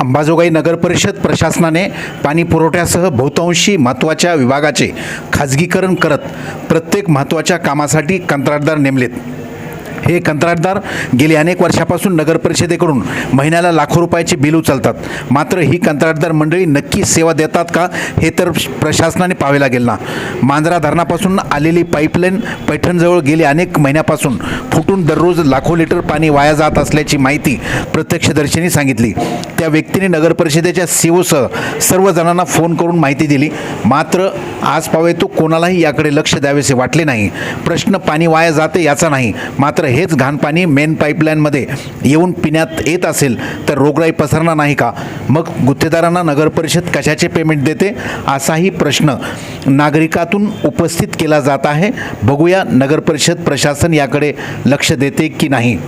अंबाजोगाई नगर परिषद प्रशासनाने पाणी पुरवठ्यासह बहुतांशी महत्त्वाच्या विभागाचे खाजगीकरण करत प्रत्येक महत्त्वाच्या कामासाठी कंत्राटदार नेमलेत. हे कंत्राटदार गेली अनेक वर्षापासून नगर परिषदेकडून महिन्याला लाखो रुपयाचे बिल उचलतात. मात्र ही कंत्राटदार मंडळी नक्की सेवा देतात का हे तर प्रशासनाने पाहावे लागेल ना. मांजरा धरणापासून आलेली पाईपलाईन पैठणजवळ गेली अनेक महिन्यापासून फुटून दररोज लाखो लिटर पाणी वाया जात असल्याची माहिती प्रत्यक्षदर्शींनी सांगितली. त्या व्यक्तीने नगर परिषदेच्या सीओसह सर्व जणांना फोन करून माहिती दिली. मात्र आज पावे तो कोणालाही याकडे लक्ष द्यावेसे वाटले नाही. प्रश्न पाणी वाया जाते याचा नाही. मात्र हेच घाण पाणी मेन पाईपलाईनमध्ये येऊन पिण्यात येत असेल तर रोगराई पसरणार नाही का? मग गुत्तेदारांना नगर परिषद कशाचे पेमेंट देते? असाही प्रश्न नागरिकातून उपस्थित केला जात आहे. बघूया नगर परिषद प्रशासन याकडे लक्ष देते की नाही.